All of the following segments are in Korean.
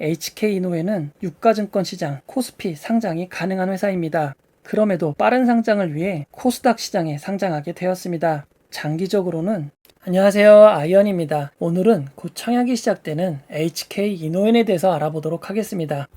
HK이노회는 유가증권 시장 코스피 상장이 가능한 회사입니다. 그럼에도 빠른 상장을 위해 코스닥 시장에 상장하게 되었습니다. 장기적으로는 안녕하세요 아이언입니다. 오늘은 곧 청약이 시작되는 HK 이노엔에 대해서 알아보도록 하겠습니다.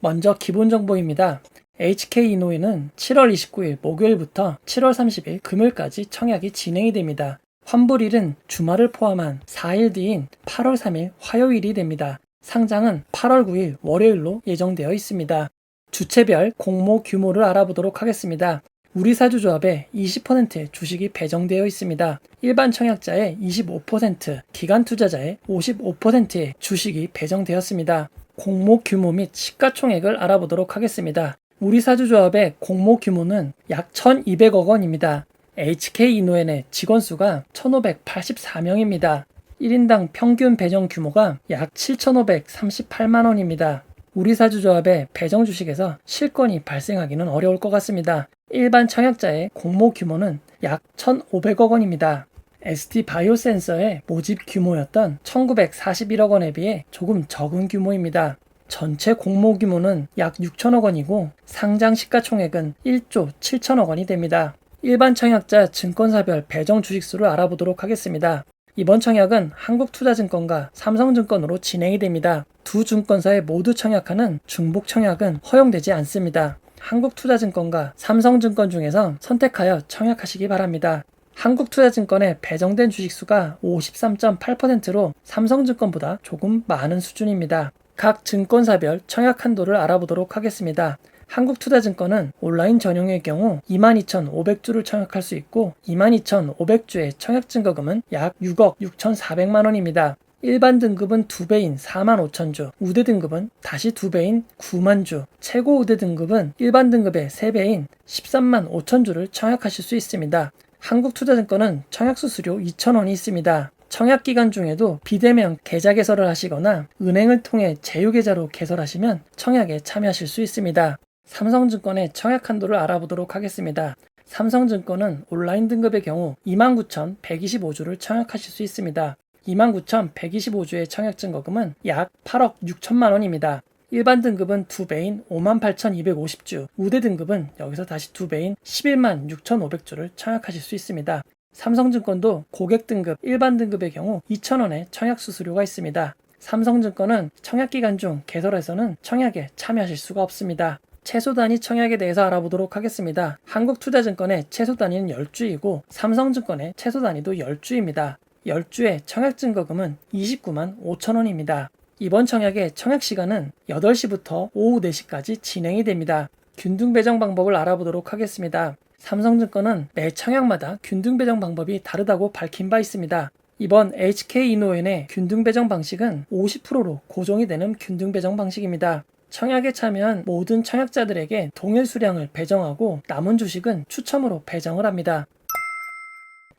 먼저 기본 정보입니다. HK 이노엔은 7월 29일 목요일부터 7월 30일 금요일까지 청약이 진행이 됩니다. 환불일은 주말을 포함한 4일 뒤인 8월 3일 화요일이 됩니다. 상장은 8월 9일 월요일로 예정되어 있습니다. 주체별 공모 규모를 알아보도록 하겠습니다. 우리 사주조합에 20%의 주식이 배정되어 있습니다. 일반 청약자의 25%, 기관 투자자의 55%의 주식이 배정되었습니다. 공모 규모 및 시가총액을 알아보도록 하겠습니다. 우리 사주조합의 공모 규모는 약 1,200억 원입니다. HK 이노엔의 직원 수가 1,584명입니다. 1인당 평균 배정 규모가 약 7,538만 원입니다. 우리 사주조합의 배정 주식에서 실권이 발생하기는 어려울 것 같습니다. 일반 청약자의 공모 규모는 약 1,500억 원입니다. ST 바이오센서의 모집 규모였던 1941억 원에 비해 조금 적은 규모입니다. 전체 공모 규모는 약 6천억 원이고 상장 시가총액은 1조 7천억 원이 됩니다. 일반 청약자 증권사별 배정 주식수를 알아보도록 하겠습니다. 이번 청약은 한국투자증권과 삼성증권으로 진행이 됩니다. 두 증권사의 모두 청약하는 중복 청약은 허용되지 않습니다. 한국투자증권과 삼성증권 중에서 선택하여 청약하시기 바랍니다. 한국투자증권에 배정된 주식수가 53.8%로 삼성증권보다 조금 많은 수준입니다. 각 증권사별 청약 한도를 알아보도록 하겠습니다. 한국투자증권은 온라인 전용의 경우 22,500주를 청약할 수 있고 22,500주의 청약 증거금은 약 6억 6,400만 원입니다. 일반 등급은 2배인 4만 5천 주, 우대 등급은 다시 2배인 9만 주, 최고 우대 등급은 일반 등급의 3배인 13만 5천 주를 청약하실 수 있습니다. 한국투자증권은 청약 수수료 2,000원이 있습니다. 청약 기간 중에도 비대면 계좌 개설을 하시거나 은행을 통해 제휴 계좌로 개설하시면 청약에 참여하실 수 있습니다. 삼성증권의 청약 한도를 알아보도록 하겠습니다. 삼성증권은 온라인 등급의 경우 29,125주를 청약하실 수 있습니다. 29,125주의 청약 증거금은 약 8억 6천만 원입니다. 일반 등급은 2배인 58,250주, 우대 등급은 여기서 다시 2배인 11만 6,500주를 청약하실 수 있습니다. 삼성증권도 고객 등급, 일반 등급의 경우 2,000원의 청약 수수료가 있습니다. 삼성증권은 청약 기간 중 개설해서는 청약에 참여하실 수가 없습니다. 최소 단위 청약에 대해서 알아보도록 하겠습니다. 한국투자증권의 최소 단위는 10주이고 삼성증권의 최소 단위도 10주입니다. 10주의 청약 증거금은 29만 5천 원입니다. 이번 청약의 청약 시간은 8시부터 오후 4시까지 진행이 됩니다. 균등 배정 방법을 알아보도록 하겠습니다. 삼성증권은 매 청약마다 균등 배정 방법이 다르다고 밝힌 바 있습니다. 이번 HK 이노엔의 균등 배정 방식은 50%로 고정이 되는 균등 배정 방식입니다. 청약에 참여한 모든 청약자들에게 동일 수량을 배정하고 남은 주식은 추첨으로 배정을 합니다.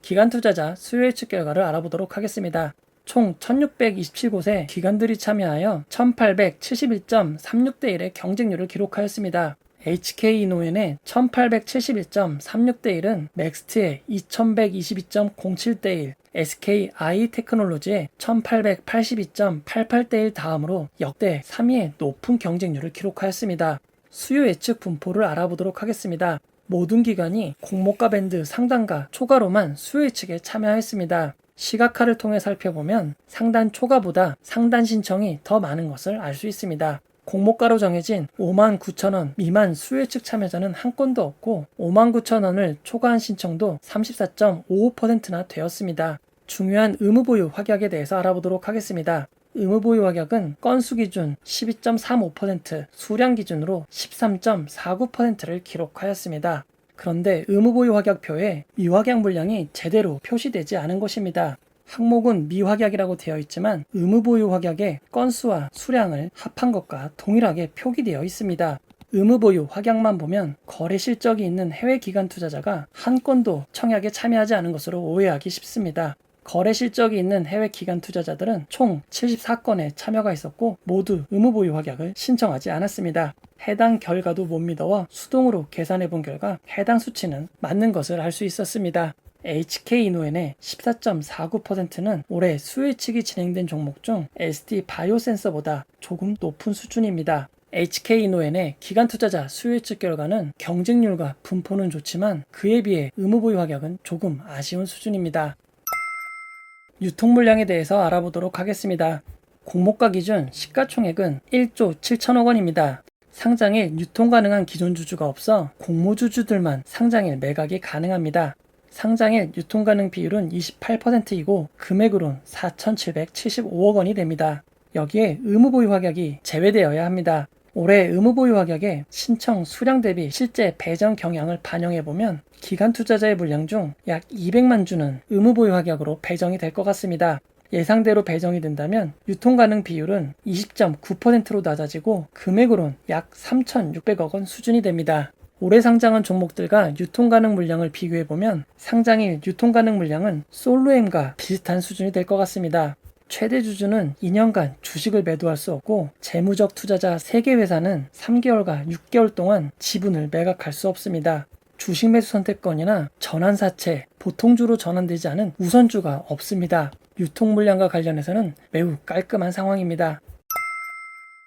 기관 투자자 수요 예측 결과를 알아보도록 하겠습니다. 총 1627곳의 기관들이 참여하여 1871.36대 1의 경쟁률을 기록하였습니다. HK 이노엔의 1871.36대 1은 맥스트의 2122.07대 1, SKI 테크놀로지의 1882.88대 1 다음으로 역대 3위의 높은 경쟁률을 기록하였습니다. 수요 예측 분포를 알아보도록 하겠습니다. 모든 기관이 공모가 밴드 상단과 초과로만 수요 예측에 참여하였습니다. 시각화를 통해 살펴보면 상단 초과보다 상단 신청이 더 많은 것을 알 수 있습니다. 공모가로 정해진 5만 9천 원 미만 수요예측 참여자는 한 건도 없고 5만 9천 원을 초과한 신청도 34.55%나 되었습니다. 중요한 의무보유 확약에 대해서 알아보도록 하겠습니다. 의무보유 확약은 건수 기준 12.35%, 수량 기준으로 13.49%를 기록하였습니다. 그런데 의무보유 확약표에 미확약 물량이 제대로 표시되지 않은 것입니다. 항목은 미확약이라고 되어 있지만 의무보유 확약의 건수와 수량을 합한 것과 동일하게 표기되어 있습니다. 의무보유 확약만 보면 거래 실적이 있는 해외 기관 투자자가 한 건도 청약에 참여하지 않은 것으로 오해하기 쉽습니다. 거래 실적이 있는 해외 기관 투자자들은 총 74건의 참여가 있었고 모두 의무보유 확약을 신청하지 않았습니다. 해당 결과도 못 믿어와 수동으로 계산해 본 결과 해당 수치는 맞는 것을 알 수 있었습니다. HK 이노엔의 14.49%는 올해 수혜측이 진행된 종목 중 SD 바이오센서보다 조금 높은 수준입니다. HK 이노엔의 기간 투자자 수혜측 결과는 경쟁률과 분포는 좋지만 그에 비해 의무보유 가격은 조금 아쉬운 수준입니다. 유통 물량에 대해서 알아보도록 하겠습니다. 공모가 기준 시가총액은 1조 7천억 원입니다. 상장일 유통 가능한 기존 주주가 없어 공모 주주들만 상장일 매각이 가능합니다. 상장일 유통 가능 비율은 28%이고 금액으론 4,775억 원이 됩니다. 여기에 의무 보유 가격이 제외되어야 합니다. 올해 의무 보유 가격의 신청 수량 대비 실제 배정 경향을 반영해 보면 기간 투자자의 물량 중 약 200만 주는 의무 보유 가격으로 배정이 될 것 같습니다. 예상대로 배정이 된다면 유통 가능 비율은 20.9%로 낮아지고 금액으론 약 3,600억 원 수준이 됩니다. 올해 상장한 종목들과 유통 가능 물량을 비교해 보면 상장일 유통 가능 물량은 솔로엠과 비슷한 수준이 될 것 같습니다. 최대 주주는 2년간 주식을 매도할 수 없고 재무적 투자자 3개 회사는 3개월과 6개월 동안 지분을 매각할 수 없습니다. 주식 매수 선택권이나 전환 사채, 보통주로 전환되지 않은 우선주가 없습니다. 유통 물량과 관련해서는 매우 깔끔한 상황입니다.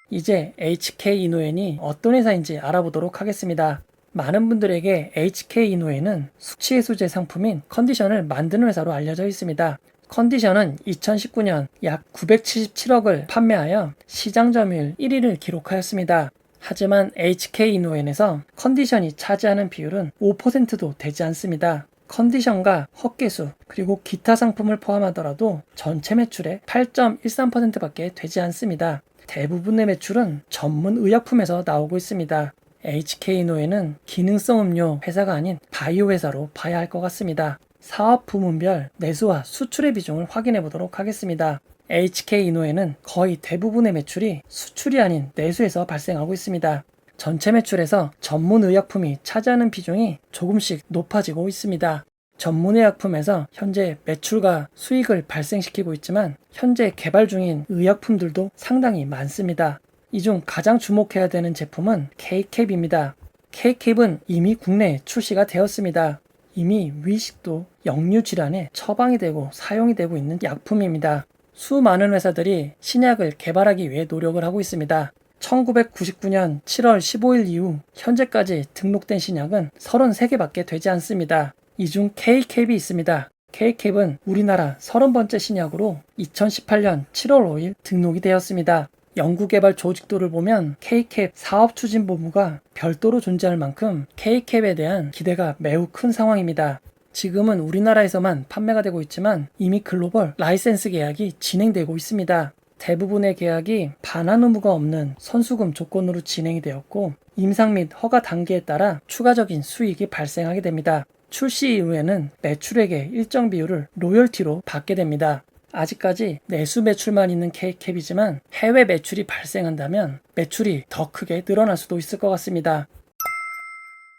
이제 HK 이노엔이 어떤 회사인지 알아보도록 하겠습니다. 많은 분들에게 HK 이노엔은 숙취 해소제 상품인 컨디션을 만드는 회사로 알려져 있습니다. 컨디션은 2019년 약 977억을 판매하여 시장 점유율 1위를 기록하였습니다. 하지만 HK 이노엔에서 컨디션이 차지하는 비율은 5%도 되지 않습니다. 컨디션과 헛개수 그리고 기타 상품을 포함하더라도 전체 매출의 8.13%밖에 되지 않습니다. 대부분의 매출은 전문 의약품에서 나오고 있습니다. HK노에는 기능성 음료 회사가 아닌 바이오 회사로 봐야 할 것 같습니다. 사업 부문별 내수와 수출의 비중을 확인해 보도록 하겠습니다. HK 이노에는 거의 대부분의 매출이 수출이 아닌 내수에서 발생하고 있습니다. 전체 매출에서 전문 의약품이 차지하는 비중이 조금씩 높아지고 있습니다. 전문 의약품에서 현재 매출과 수익을 발생시키고 있지만 현재 개발 중인 의약품들도 상당히 많습니다. 이 중 가장 주목해야 되는 제품은 K캡입니다. K캡은 이미 국내에 출시가 되었습니다. 이미 위식도 역류 질환에 처방이 되고 사용이 되고 있는 약품입니다. 수많은 회사들이 신약을 개발하기 위해 노력을 하고 있습니다. 1999년 7월 15일 이후 현재까지 등록된 신약은 33개밖에 되지 않습니다. 이 중 K캡이 있습니다. K캡은 우리나라 30번째 신약으로 2018년 7월 5일 등록이 되었습니다. 연구개발 조직도를 보면 K캡 사업추진본부가 별도로 존재할 만큼 K캡에 대한 기대가 매우 큰 상황입니다. 지금은 우리나라에서만 판매가 되고 있지만 이미 글로벌 라이센스 계약이 진행되고 있습니다. 대부분의 계약이 반환 의무가 없는 선수금 조건으로 진행이 되었고 임상 및 허가 단계에 따라 추가적인 수익이 발생하게 됩니다. 출시 이후에는 매출액의 일정 비율을 로열티로 받게 됩니다. 아직까지 내수 매출만 있는 K캡이지만 해외 매출이 발생한다면 매출이 더 크게 늘어날 수도 있을 것 같습니다.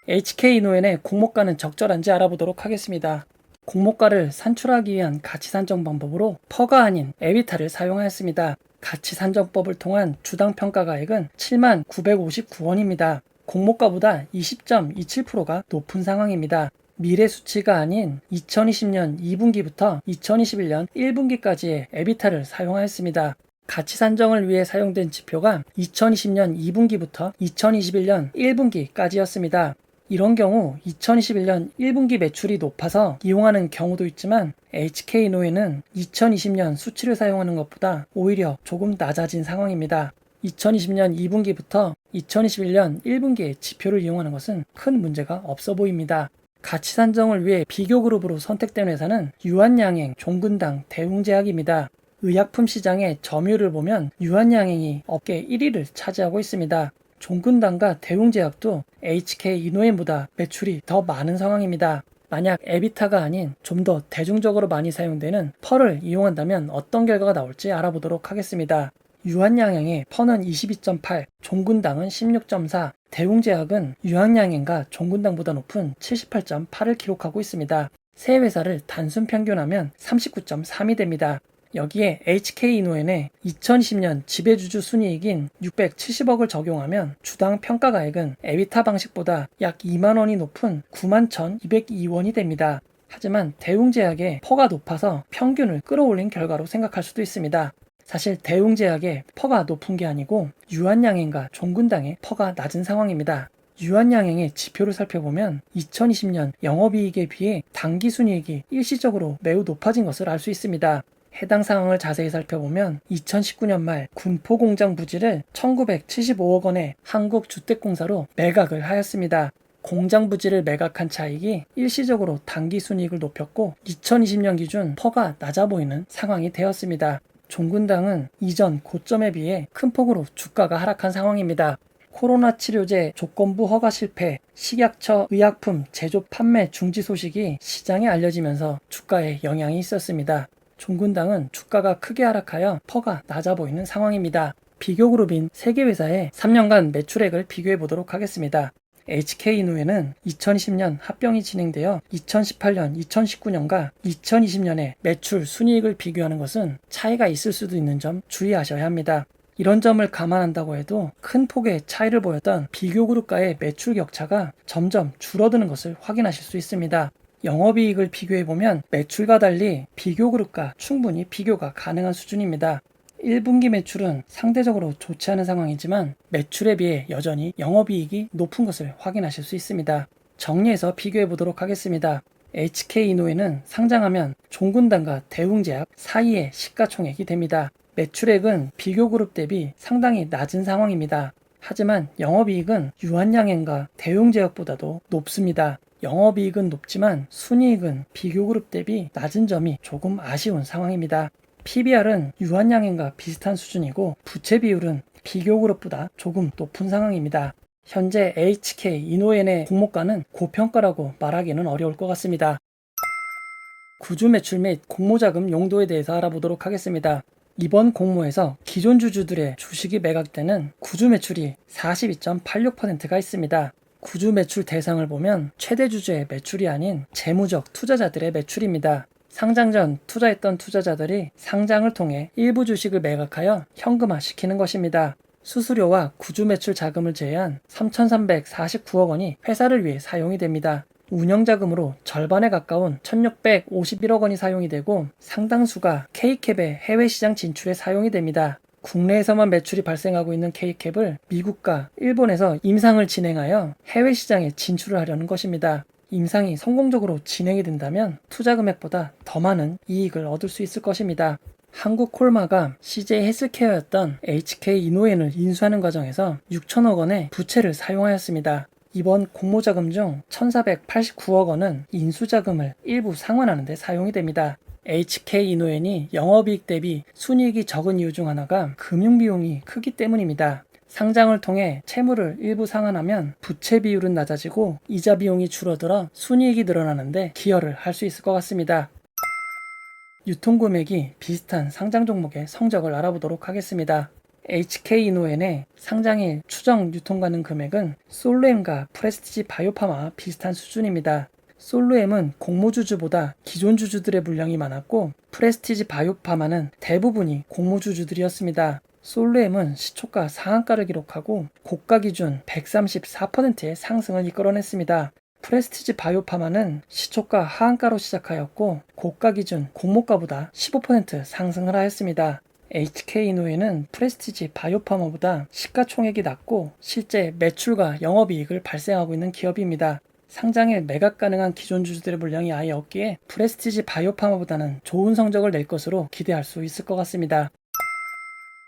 HK 노엔의 공모가는 적절한지 알아보도록 하겠습니다. 공모가를 산출하기 위한 가치 산정 방법으로 퍼가 아닌 에비타를 사용하였습니다. 가치 산정법을 통한 주당 평가 가액은 7만 959원입니다. 공모가보다 20.27%가 높은 상황입니다. 미래 수치가 아닌 2020년 2분기부터 2021년 1분기까지의 에비타를 사용하였습니다. 가치 산정을 위해 사용된 지표가 2020년 2분기부터 2021년 1분기까지였습니다. 이런 경우 2021년 1분기 매출이 높아서 이용하는 경우도 있지만 HK노에는 2020년 수치를 사용하는 것보다 오히려 조금 낮아진 상황입니다. 2020년 2분기부터 2021년 1분기의 지표를 이용하는 것은 큰 문제가 없어 보입니다. 가치 산정을 위해 비교 그룹으로 선택된 회사는 유한양행, 종근당, 대웅제약입니다. 의약품 시장의 점유율을 보면 유한양행이 업계 1위를 차지하고 있습니다. 종근당과 대웅제약도 HK 이노엔보다 매출이 더 많은 상황입니다. 만약 에비타가 아닌 좀 더 대중적으로 많이 사용되는 펄을 이용한다면 어떤 결과가 나올지 알아보도록 하겠습니다. 유한양행의 펄은 22.8, 종근당은 16.4, 대웅제약은 유한양행과 종근당보다 높은 78.8을 기록하고 있습니다. 세 회사를 단순 평균하면 39.3이 됩니다. 여기에 HK이노엔의 2020년 지배주주 순이익인 670억을 적용하면 주당 평가가액은 에비타 방식보다 약 2만 원이 높은 91,202원이 됩니다. 하지만 대웅제약의 퍼가 높아서 평균을 끌어올린 결과로 생각할 수도 있습니다. 사실 대웅제약의 퍼가 높은 게 아니고 유한양행과 종군당의 퍼가 낮은 상황입니다. 유한양행의 지표를 살펴보면 2020년 영업이익에 비해 당기순이익이 일시적으로 매우 높아진 것을 알 수 있습니다. 해당 상황을 자세히 살펴보면 2019년 말 군포 공장 부지를 1975억 원의 한국주택공사로 매각을 하였습니다. 공장 부지를 매각한 차익이 일시적으로 당기 순이익을 높였고 2020년 기준 퍼가 낮아 보이는 상황이 되었습니다. 종군당은 이전 고점에 비해 큰 폭으로 주가가 하락한 상황입니다. 코로나 치료제 조건부 허가 실패, 식약처 의약품 제조 판매 중지 소식이 시장에 알려지면서 주가에 영향이 있었습니다. 종군당은 주가가 크게 하락하여 퍼가 낮아 보이는 상황입니다. 비교그룹인 세계회사의 3년간 매출액을 비교해 보도록 하겠습니다. HK이노에는 2020년 합병이 진행되어 2018년, 2019년과 2020년에 매출 순이익을 비교하는 것은 차이가 있을 수도 있는 점 주의하셔야 합니다. 이런 점을 감안한다고 해도 큰 폭의 차이를 보였던 비교 그룹과의 매출 격차가 점점 줄어드는 것을 확인하실 수 있습니다. 영업이익을 비교해보면 매출과 달리 비교 그룹과 충분히 비교가 가능한 수준입니다. 1분기 매출은 상대적으로 좋지 않은 상황이지만 매출에 비해 여전히 영업이익이 높은 것을 확인하실 수 있습니다. 정리해서 비교해 보도록 하겠습니다. HK이노에는 상장하면 종군당과 대웅제약 사이의 시가총액이 됩니다. 매출액은 비교그룹 대비 상당히 낮은 상황입니다. 하지만 영업이익은 유한양행과 대웅제약보다도 높습니다. 영업이익은 높지만 순이익은 비교그룹 대비 낮은 점이 조금 아쉬운 상황입니다. PBR은 유한양행과 비슷한 수준이고 부채 비율은 비교 그룹보다 조금 높은 상황입니다. 현재 HK 이노엔의 공모가는 고평가라고 말하기는 어려울 것 같습니다. 구주 매출 및 공모자금 용도에 대해서 알아보도록 하겠습니다. 이번 공모에서 기존 주주들의 주식이 매각되는 구주 매출이 42.86%가 있습니다. 구주 매출 대상을 보면 최대 주주의 매출이 아닌 재무적 투자자들의 매출입니다. 상장 전 투자했던 투자자들이 상장을 통해 일부 주식을 매각하여 현금화 시키는 것입니다. 수수료와 구주 매출 자금을 제외한 3,349억 원이 회사를 위해 사용이 됩니다. 운영자금으로 절반에 가까운 1,651억 원이 사용이 되고 상당수가 K캡의 해외 시장 진출에 사용이 됩니다. 국내에서만 매출이 발생하고 있는 K캡을 미국과 일본에서 임상을 진행하여 해외 시장에 진출을 하려는 것입니다. 임상이 성공적으로 진행이 된다면 투자 금액보다 더 많은 이익을 얻을 수 있을 것입니다. 한국 콜마가 CJ 헬스케어였던 HK 이노엔을 인수하는 과정에서 6천억 원의 부채를 사용하였습니다. 이번 공모자금 중 1,489억 원은 인수자금을 일부 상환하는 데 사용이 됩니다. HK 이노엔이 영업이익 대비 순이익이 적은 이유 중 하나가 금융비용이 크기 때문입니다. 상장을 통해 채무를 일부 상환하면 부채 비율은 낮아지고 이자 비용이 줄어들어 순이익이 늘어나는데 기여를 할 수 있을 것 같습니다. 유통 금액이 비슷한 상장 종목의 성적을 알아보도록 하겠습니다. HK이노엔의 상장일 추정 유통 가능 금액은 솔루엠과 프레스티지 바이오파마와 비슷한 수준입니다. 솔루엠은 공모주주보다 기존 주주들의 물량이 많았고 프레스티지 바이오파마는 대부분이 공모주주들이었습니다. 솔루엠은 시초가 상한가를 기록하고 고가 기준 134%의 상승을 이끌어냈습니다. 프레스티지 바이오파마는 시초가 하한가로 시작하였고 고가 기준 공모가보다 15% 상승을 하였습니다. HK이노에는 프레스티지 바이오파마보다 시가총액이 낮고 실제 매출과 영업이익을 발생하고 있는 기업입니다. 상장에 매각 가능한 기존 주주들의 물량이 아예 없기에 프레스티지 바이오파마보다는 좋은 성적을 낼 것으로 기대할 수 있을 것 같습니다.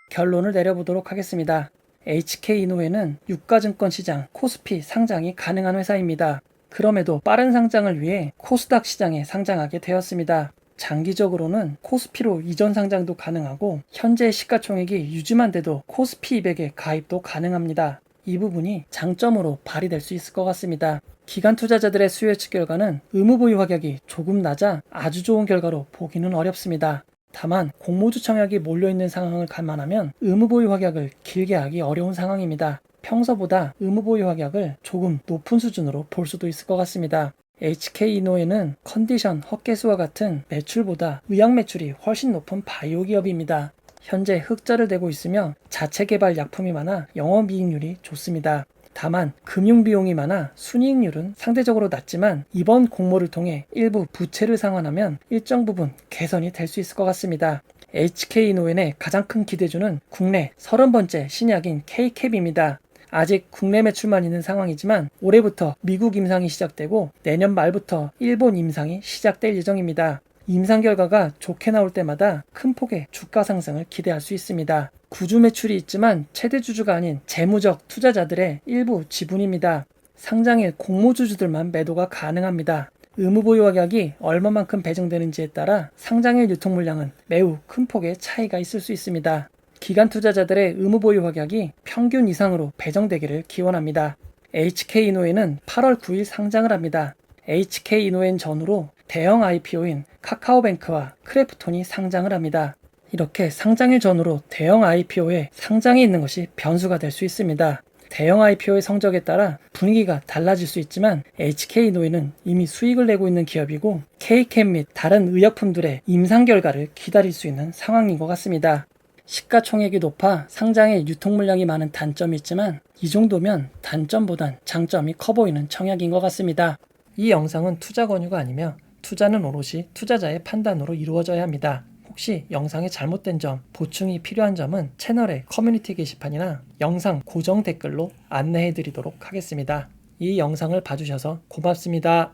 결론을 내려보도록 하겠습니다. HK이노에는 유가증권 시장 코스피 상장이 가능한 회사입니다. 그럼에도 빠른 상장을 위해 코스닥 시장에 상장하게 되었습니다. 장기적으로는 코스피로 이전 상장도 가능하고 현재 시가총액이 유지만 돼도 코스피 200에 가입도 가능합니다. 이 부분이 장점으로 발휘될 수 있을 것 같습니다. 기관 투자자들의 수요 예측 결과는 의무 보유 가격이 조금 낮아 아주 좋은 결과로 보기는 어렵습니다. 다만 공모주 청약이 몰려있는 상황을 감안하면 의무 보유 확약을 길게 하기 어려운 상황입니다. 평소보다 의무 보유 확약을 조금 높은 수준으로 볼 수도 있을 것 같습니다. HK이노에는 컨디션 헛개수와 같은 매출보다 의약 매출이 훨씬 높은 바이오 기업입니다. 현재 흑자를 내고 있으며 자체 개발 약품이 많아 영업이익률이 좋습니다. 다만 금융 비용이 많아 순이익률은 상대적으로 낮지만 이번 공모를 통해 일부 부채를 상환하면 일정 부분 개선이 될 수 있을 것 같습니다. HK 노엔의 가장 큰 기대주는 국내 30번째 신약인 K캡입니다. 아직 국내 매출만 있는 상황이지만 올해부터 미국 임상이 시작되고 내년 말부터 일본 임상이 시작될 예정입니다. 임상 결과가 좋게 나올 때마다 큰 폭의 주가 상승을 기대할 수 있습니다. 구주 매출이 있지만 최대 주주가 아닌 재무적 투자자들의 일부 지분입니다. 상장일 공모주주들만 매도가 가능합니다. 의무 보유 가격이 얼마만큼 배정되는지에 따라 상장일 유통 물량은 매우 큰 폭의 차이가 있을 수 있습니다. 기관 투자자들의 의무 보유 가격이 평균 이상으로 배정되기를 기원합니다. HK 이노엔은 8월 9일 상장을 합니다. HK 이노엔 전후로 대형 IPO인 카카오뱅크와 크래프톤이 상장을 합니다. 이렇게 상장일 전후로 대형 IPO에 상장이 있는 것이 변수가 될 수 있습니다. 대형 IPO의 성적에 따라 분위기가 달라질 수 있지만 HK 노예는 이미 수익을 내고 있는 기업이고 K캠 및 다른 의약품들의 임상 결과를 기다릴 수 있는 상황인 것 같습니다. 시가총액이 높아 상장에 유통 물량이 많은 단점이 있지만 이 정도면 단점보단 장점이 커 보이는 청약인 것 같습니다. 이 영상은 투자 권유가 아니며 투자는 오롯이 투자자의 판단으로 이루어져야 합니다. 혹시 영상에 잘못된 점, 보충이 필요한 점은 채널의 커뮤니티 게시판이나 영상 고정 댓글로 안내해 드리도록 하겠습니다. 이 영상을 봐주셔서 고맙습니다.